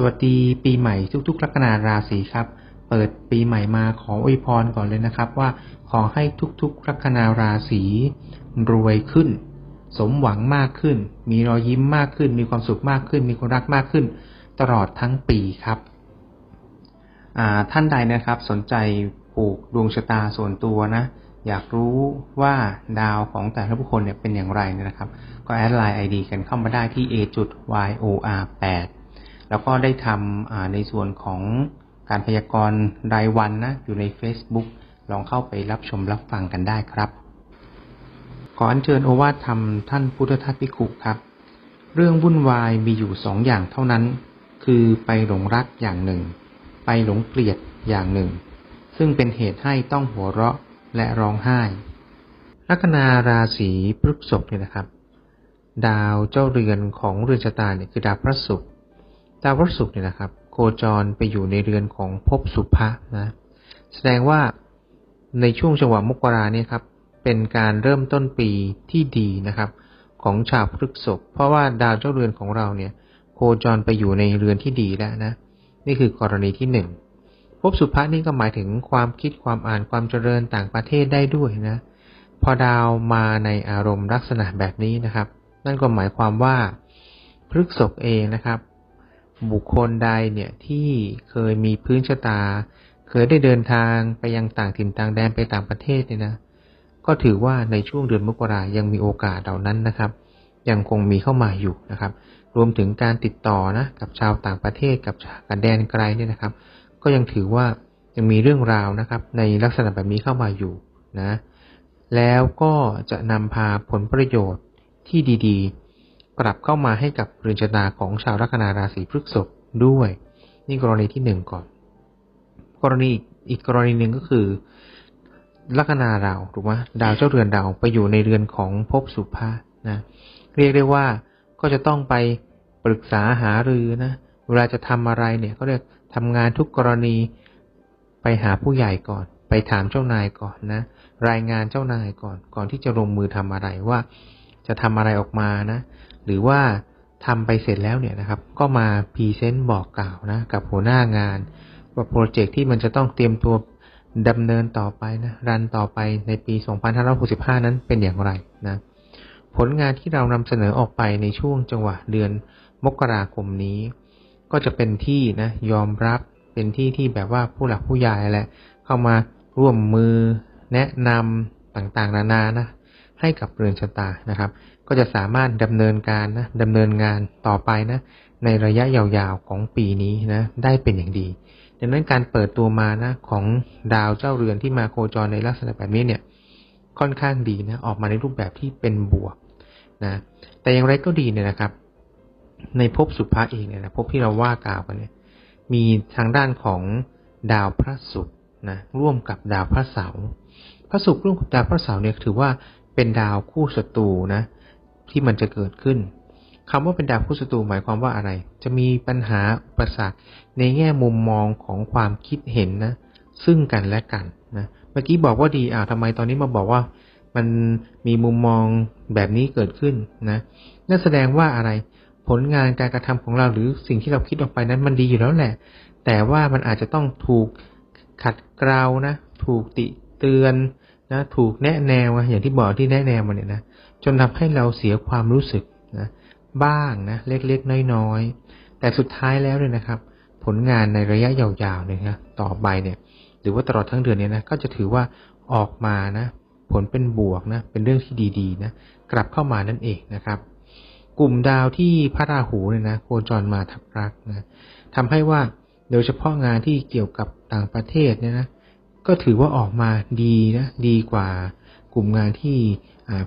สวัสดีปีใหม่ทุกๆลัคนาราศีครับ เปิดปีใหม่มาขออวยพรก่อนเลยนะครับว่าขอให้ทุกๆลัคนาราศีรวยขึ้น สมหวังมากขึ้น มีรอยยิ้มมากขึ้น มีความสุขมากขึ้น มีคนรักมากขึ้น ตลอดทั้งปีครับท่านใดนะครับสนใจปลูกดวงชะตาส่วนตัวนะ อยากรู้ว่าดาวของแต่ละบุคคลเนี่ยเป็นอย่างไรนะครับ ก็แอดไลน์ไอดีกันเข้ามาได้ที่ a y o r 8 แล้วก็ได้ทำในส่วนของการพยากรณ์รายวันนะอยู่ใน Facebook ลองเข้าไปรับชมรับฟังกันได้ครับขออัญเชิญโอวาทธรรมท่านพุทธทาสพิคุครับ เรื่องวุ่นวายมีอยู่สองอย่างเท่านั้น คือไปหลงรักอย่างหนึ่ง ไปหลงเกลียดอย่างหนึ่ง ซึ่งเป็นเหตุให้ต้องหัวเราะและร้องไห้ ลัคนาราศีพฤษภเนี่ยนะครับ ดาวเจ้าเรือนของเรือนชะตาเนี่ยคือดาวพระศุกร์ ดาวพฤหัสเนี่ยนะครับ โคจรไปอยู่ในเรือนของภพสุภะนะ แสดงว่าในช่วงจังหวะมกราเนี่ยครับ เป็นการเริ่มต้นปีที่ดีนะครับ ของชาวพฤกษภเพราะว่าดาวเจ้าเรือนของเราเนี่ย โคจรไปอยู่ในเรือนที่ดีแล้วนะ นี่คือกรณีที่หนึ่งภพสุภะนี่ก็หมายถึงความคิดความอ่านความเจริญต่างประเทศได้ด้วยนะ พอดาวมาในอารมณ์ลักษณะแบบนี้นะครับ นั่นก็หมายความว่าพฤกษภเองนะครับ บุคคลใดเนี่ยที่เคยมีพื้นชะตา เคยได้เดินทางไปยังต่างถิ่นต่างแดนไปต่างประเทศเนี่ยนะ ก็ถือว่าในช่วงเดือนมกรายังมีโอกาสเหล่านั้นนะครับ ยังคงมีเข้ามาอยู่นะครับ รวมถึงการติดต่อนะกับชาวต่างประเทศกับกันแดนไกลเนี่ยนะครับ ก็ยังถือว่ายังมีเรื่องราวนะครับ ในลักษณะแบบนี้เข้ามาอยู่นะ แล้วก็จะนำพาผลประโยชน์ที่ดี ๆ กลับเข้ามาให้กับเรือนชะตาของชาวลัคนาราศีพฤษภด้วย นี่กรณีที่หนึ่งก่อน กรณีอีกกรณีหนึ่งก็คือลัคนาเราถูกไหมดาวเจ้าเรือนดาวไปอยู่ในเรือนของภพสุภานะเรียกได้ว่าก็จะต้องไปปรึกษาหารือนะเวลาจะทำอะไรเนี่ยเขาเรียกทำงานทุกกรณีไปหาผู้ใหญ่ก่อน ไปถามเจ้านายก่อนนะ รายงานเจ้านายก่อนก่อนที่จะลงมือทำอะไรว่า จะทำอะไรออกมานะ หรือว่าทำไปเสร็จแล้วเนี่ยนะครับ ก็มาพรีเซนต์บอกกล่าวนะกับหัวหน้างาน ว่าโปรเจกต์ที่มันจะต้องเตรียมตัวดำเนินต่อไปนะรันต่อไปในปี 2565 นั้นเป็นอย่างไรนะผลงานที่เรานำเสนอออกไปในช่วงจังหวะเดือนมกราคมนี้ ก็จะเป็นที่นะยอมรับเป็นที่ที่แบบว่าผู้หลักผู้ใหญ่แหละเข้ามาร่วมมือแนะนำต่างๆ นานานะ ให้กับเรือนชะตานะครับ ก็จะสามารถดำเนินการนะดำเนินงานต่อไปนะในระยะยาวๆของปีนี้นะได้เป็นอย่างดี ดังนั้นการเปิดตัวมานะของดาวเจ้าเรือนที่มาโคจรในลักษณะแบบนี้เนี่ยค่อนข้างดีนะออกมาในรูปแบบที่เป็นบวกนะแต่อย่างไรก็ดีเนี่ยนะครับ ในภพสุภาเองเนี่ยนะภพที่เราว่ากล่าวกันเนี่ยมีทางด้านของดาวพระศุกร์นะร่วมกับดาวพระเสาร์พระศุกร์ร่วมกับดาวพระเสาร์เนี่ยถือว่า เป็นดาวคู่ศัตรูนะ ที่มันจะเกิดขึ้นคำว่าเป็นดาวพุศัตรูหมายความว่าอะไร จะมีปัญหาอุปสรรคในแง่มุมมองของความคิดเห็นนะ ซึ่งกันและกันนะเมื่อกี้บอกว่าดีอ้าวทำไมตอนนี้มาบอกว่ามันมีมุมมองแบบนี้เกิดขึ้นนะนั่นแสดงว่าอะไรผลงานการกระทำของเราหรือสิ่งที่เราคิดออกไปนั้นมันดีอยู่แล้วแหละ แต่ว่ามันอาจจะต้องถูกขัดเกลานะ ถูกติเตือน นะถูกแนะแนวอย่างที่บอกที่แนะแนวมาเนี่ยนะจนทำให้เราเสียความรู้สึกนะบ้างนะเล็กๆน้อยๆ แต่สุดท้ายแล้วเนี่ยนะครับ ผลงานในระยะยาวๆเนี่ยนะต่อไปเนี่ย หรือว่าตลอดทั้งเดือนเนี้นะก็จะถือว่าออกมานะ ผลเป็นบวกนะเป็นเรื่องที่ดีๆนะกลับเข้ามานั่นเองนะครับ กลุ่มดาวที่พระราหูเนี่ยนะโคจรมาทับรักนะทำให้ว่าโดยเฉพาะงานที่เกี่ยวกับต่างประเทศเนี่ยนะ ก็ถือว่าออกมาดีนะดีกว่ากลุ่มงานที่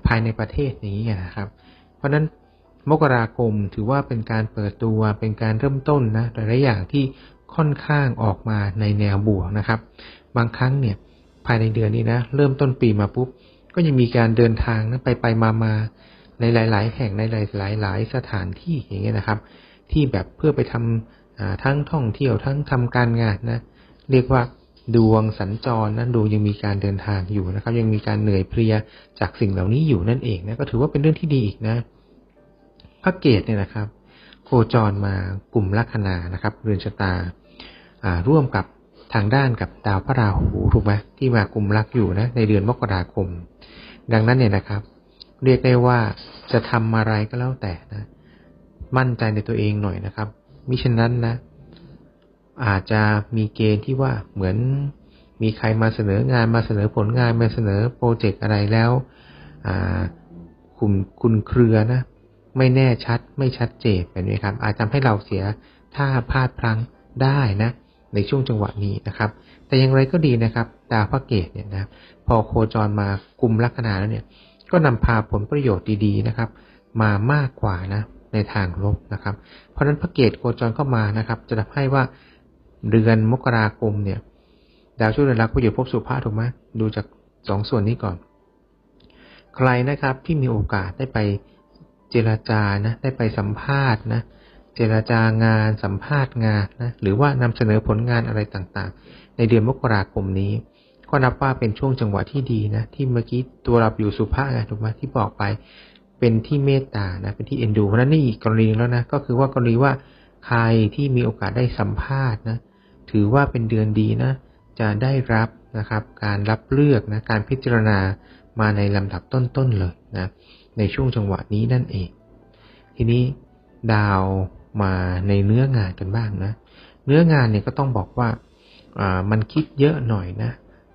ภายในประเทศนี้นะครับ เพราะนั้นมกราคมถือว่าเป็นการเปิดตัวเป็นการเริ่มต้นนะแต่ละอย่างที่ค่อนข้างออกมาในแนวบวกนะครับ บางครั้งเนี่ยภายในเดือนนี้นะเริ่มต้นปีมาปุ๊บ ก็ยังมีการเดินทางนะไปไปมามาในหลาย ๆ แห่งในหลายหลายสถานที่อย่างเงี้ยนะครับ ที่แบบเพื่อไปทำทั้งท่องเที่ยวทั้งทำการงานนะ เรียกว่า ดวงสัญจรนั้นดวงยังมีการเดินทางอยู่นะครับ ยังมีการเหนื่อยเพลียจากสิ่งเหล่านี้อยู่นั่นเองนะก็ถือว่าเป็นเรื่องที่ดีอีกนะพระเกตเนี่ยนะครับ โคจรมากลุ่มลัคนานะครับเรือนชะตาร่วมกับทางด้านกับดาวพระราหูถูกไหมที่มากลุ่มลักอยู่นะในเดือนมกราคม ดังนั้นเนี่ยนะครับ เรียกได้ว่าจะทำอะไรก็แล้วแต่นะ มั่นใจในตัวเองหน่อยนะครับมิฉะนั้นนะ อาจจะมีเกณฑ์ที่ว่าเหมือนมีใครมาเสนองานมาเสนอผลงานมาเสนอโปรเจกต์อะไรแล้วคุณคุณเครือนะ ไม่แน่ชัดไม่ชัดเจนแบบนี้ครับ อาจทำให้เราเสียท่าพลาดพลั้งได้นะ ในช่วงจังหวะนี้นะครับ แต่อย่างไรก็ดีนะครับ ดาวพระเกตเนี่ยนะพอโคจรมากลุ่มลัคนาแล้วเนี่ย ก็นำพาผลประโยชน์ดีๆนะครับ มามากกว่านะในทางลบนะครับ เพราะฉะนั้นพระเกตโคจรเข้ามานะครับ จะทำให้ว่า เดือนมกราคมเนี่ย ดาวช่วยเรือนรักก็อยู่พบสุภาพถูกไหมดูจากสองส่วนนี้ก่อน ใครนะครับที่มีโอกาสได้ไปเจรจานะ ได้ไปสัมภาษณ์นะเจรจางานสัมภาษณ์งานนะหรือว่านำเสนอผลงานอะไรต่างๆ ในเดือนมกราคมนี้ ก็นับว่าเป็นช่วงจังหวะที่ดีนะที่เมื่อกี้ตัวเราอยู่สุภาพไงถูกไหมที่บอกไป เป็นที่เมตตานะเป็นที่เอ็นดูเพราะนั้นนี่อีกกรณีแล้วนะก็คือว่ากรณีว่าใครที่มีโอกาสได้สัมภาษณ์นะ ถือว่าเป็นเดือนดีนะ จะได้รับนะครับการรับเลือกนะการพิจารณามาในลำดับต้นๆเลยนะในช่วงจังหวะนี้นั่นเอง ทีนี้ดาวมาในเนื้องานกันบ้างนะ เนื้องานเนี่ยก็ต้องบอกว่าามันคิดเยอะหน่อยนะ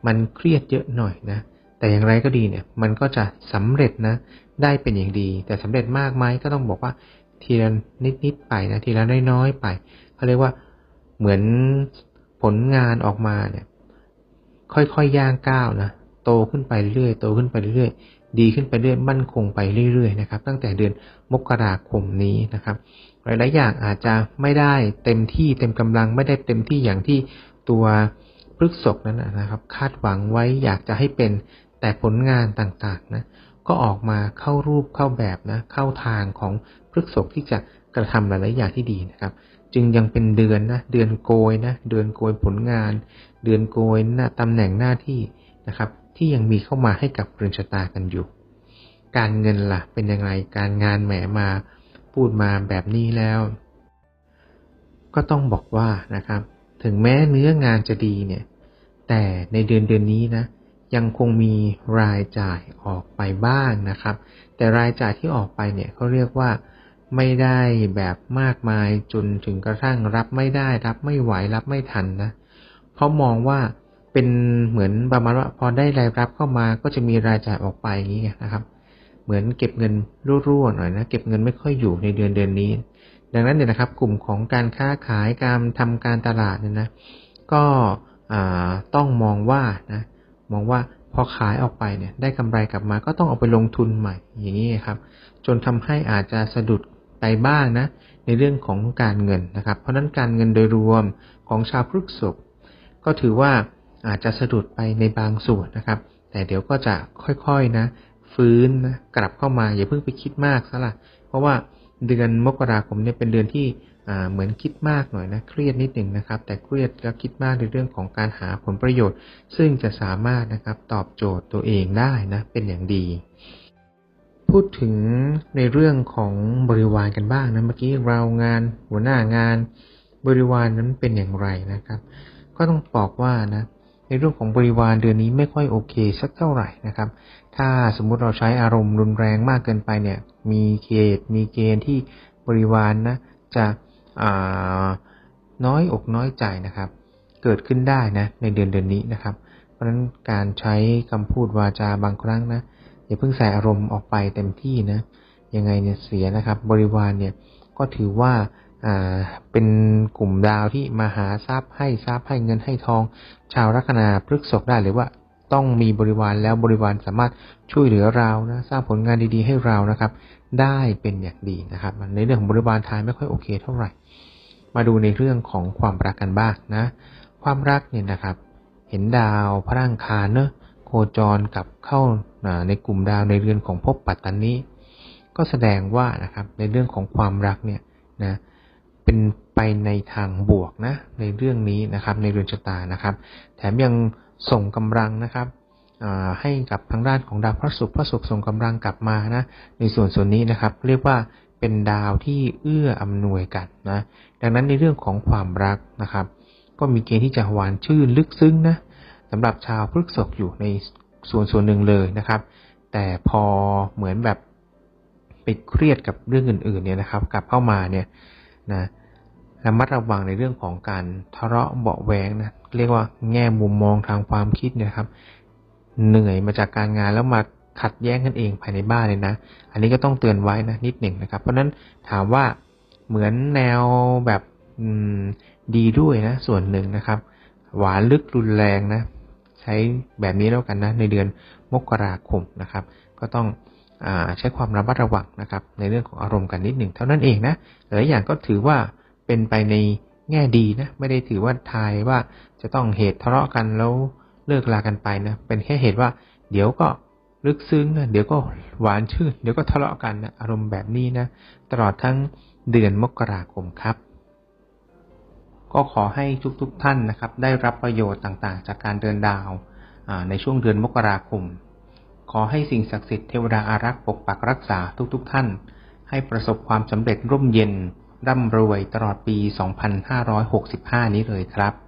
มันเครียดเยอะหน่อยนะ แต่อย่างไรก็ดีเนี่ย มันก็จะสำเร็จนะ ได้เป็นอย่างดี แต่สำเร็จมากไหมก็ต้องบอกว่าทีละนิดๆไปนะ ทีละน้อยๆไป เขาเรียกว่าเหมือน ผลงานออกมาเนี่ย ค่อยๆย่างก้าวนะโตขึ้นไปเรื่อยโตขึ้นไปเรื่อยดีขึ้นไปเรื่อยมั่นคงไปเรื่อยๆนะครับ ตั้งแต่เดือนมกราคมนี้นะครับ หลายๆอย่างอาจจะไม่ได้เต็มที่เต็มกำลังไม่ได้เต็มที่อย่างที่ตัวพฤกษกนั้นนะครับ คาดหวังไว้อยากจะให้เป็นแต่ผลงานต่างๆนะก็ออกมาเข้ารูปเข้าแบบนะเข้าทางของพฤกษกที่จะกระทำหลายๆอย่างที่ดีนะครับ จึงยังเป็นเดือนนะเดือนโกยนะเดือนโกยผลงาน เดือนโกยหน้าตำแหน่งหน้าที่นะครับ ที่ยังมีเข้ามาให้กับเรือนชะตากันอยู่ การเงินละ่ะเป็นยังไงการงานแหมมาพูดมาแบบนี้แล้ว ก็ต้องบอกว่านะครับ ถึงแม้เนื้องานจะดีเนี่ย แต่ในเดือนเดือนนี้นะยังคงมีรายจ่ายออกไปบ้างนะครับ แต่รายจ่ายที่ออกไปเนี่ยเขาเรียกว่า ไม่ได้แบบมากมายจนถึงกระทั่งรับไม่ได้รับไม่ไหวรับไม่ทันนะเพราะมองว่าเป็นเหมือนประมาณว่าพอได้รายรับเข้ามาก็จะมีรายจ่ายออกไปอย่างนี้นะครับ เหมือนเก็บเงินรั่วๆหน่อยนะเก็บเงินไม่ค่อยอยู่ในเดือนเดือนนี้ ดังนั้นเนี่ยนะครับ กลุ่มของการค้าขายการทำการตลาดเนี่ยนะก็ต้องมองว่านะมองว่าพอขายออกไปเนี่ยได้กำไรกลับมาก็ต้องเอาไปลงทุนใหม่อย่างนี้ครับ จนทำให้อาจจะสะดุด ไปบ้างนะในเรื่องของการเงินนะครับ เพราะนั้นการเงินโดยรวมของชาวพฤกษบก็ถือว่าอาจจะสะดุดไปในบางส่วนนะครับ แต่เดี๋ยวก็จะค่อยๆนะ ฟื้นนะกลับเข้ามาอย่าเพิ่งไปคิดมากซะละเพราะว่าเดือนมกราคมเนี่ยเป็นเดือนที่เหมือนคิดมากหน่อยนะเครียดนิดหนึ่งนะครับ แต่เครียดแล้วคิดมากในเรื่องของการหาผลประโยชน์ ซึ่งจะสามารถนะครับตอบโจทย์ตัวเองได้นะเป็นอย่างดี พูดถึงในเรื่องของบริวารกันบ้างนะเมื่อกี้เรางานหัวหน้างาน บริวารนั้นเป็นอย่างไรนะครับ ก็ต้องบอกว่านะในเรื่องของบริวารเดือนนี้ไม่ค่อยโอเคสักเท่าไหร่นะครับ ถ้าสมมุติเราใช้อารมณ์รุนแรงมากเกินไปเนี่ย มีเกณฑ์มีเกณฑ์ที่บริวารนนะจะน้อยอกน้อยใจนะครับ เกิดขึ้นได้นะในเดือนเดือนนี้นะครับ เพราะฉะนั้นการใช้คำพูดวาจาบางครั้งนะ อย่าเพิ่งใส่อารมณ์ออกไปเต็มที่นะยังไงเนี่ยเสียนะครับ บริวารเนี่ยก็ถือว่าอ่าเป็นกลุ่มดาวที่มาหาทรัพย์ให้ทรัพย์ให้เงินให้ทอง ชาวลัคนาพฤกษกได้หรือว่าต้องมีบริวารแล้วบริวารสามารถช่วยเหลือเรานะสร้างผลงานดีๆให้เรานะครับ ได้เป็นอย่างดีนะครับ ในเรื่องของบริวารทายไม่ค่อยโอเคเท่าไหร่ มาดูในเรื่องของความรักกันบ้างนะ ความรักเนี่ยนะครับ เห็นดาวพระรังคารเนอะ โคจรกับเข้าในกลุ่มดาวในเรือนของภพปัตตานีก็แสดงว่านะครับในเรื่องของความรักเนี่ยนะเป็นไปในทางบวกนะในเรื่องนี้นะครับในเรือนชะตานะครับ แถมยังส่งกำลังนะครับให้กับทางด้านของดาวพระศุกร์พระศุกร์ส่งกำลังกลับมานะในส่วนส่วนนี้นะครับ เรียกว่าเป็นดาวที่เอื้ออำนวยกันนะดังนั้นในเรื่องของความรักนะครับ ก็มีเกณฑ์ที่จะหวานชื่นลึกซึ้งนะ สำหรับชาวพฤกษกอยู่ในส่วนส่วนหนึ่งเลยนะครับ แต่พอเหมือนแบบไปเครียดกับเรื่องอื่นๆเนี่ยนะครับ กลับเข้ามาเนี่ยนะระมัดระวังในเรื่องของการทะเลาะเบาะแวงนะเรียกว่าแง่มุมมองทางความคิดนี่ยครับ เหนื่อยมาจากการงานแล้วมาขัดแย้งกันเองภายในบ้านเลยนะ อันนี้ก็ต้องเตือนไว้นะนิดหนึ่งนะครับ เพราะนั้นถามว่าเหมือนแนวแบบดีด้วยนะส่วนหนึ่งนะครับ หวานลึกรุนแรงนะ ใช้แบบนี้แล้วกันนะในเดือนมกราคมนะครับ ก็ต้องอใช้ความระมัดระวังนะครับ ในเรื่องของอารมณ์กันนิดหนึ่งเท่านั้นเองนะหลายอย่างก็ถือว่าเป็นไปในแง่ดีนะไม่ได้ถือว่าทายว่าจะต้องเหตุทะเลาะกันแล้วเลิกลากันไปนะเป็นแค่เหตุว่า เดี๋ยวก็ลึกซึ้งนะเดี๋ยวก็หวานชื่น เดี๋ยวก็ทะเลาะกันนะอารมณ์แบบนี้นะตลอดทั้งเดือนมกราคมครับ ก็ขอให้ทุกๆทท่านนะครับ ได้รับประโยชน์ต่างๆ จากการเดินดาวในช่วงเดือนมกราคม ขอให้สิ่งศักดิ์สิทธิ์เทวดาอารักษ์ปกปักรักษาทุกๆทท่าน ให้ประสบความสำเร็จร่มเย็น ร่ำรวยตลอดปี 2565 นี้เลยครับ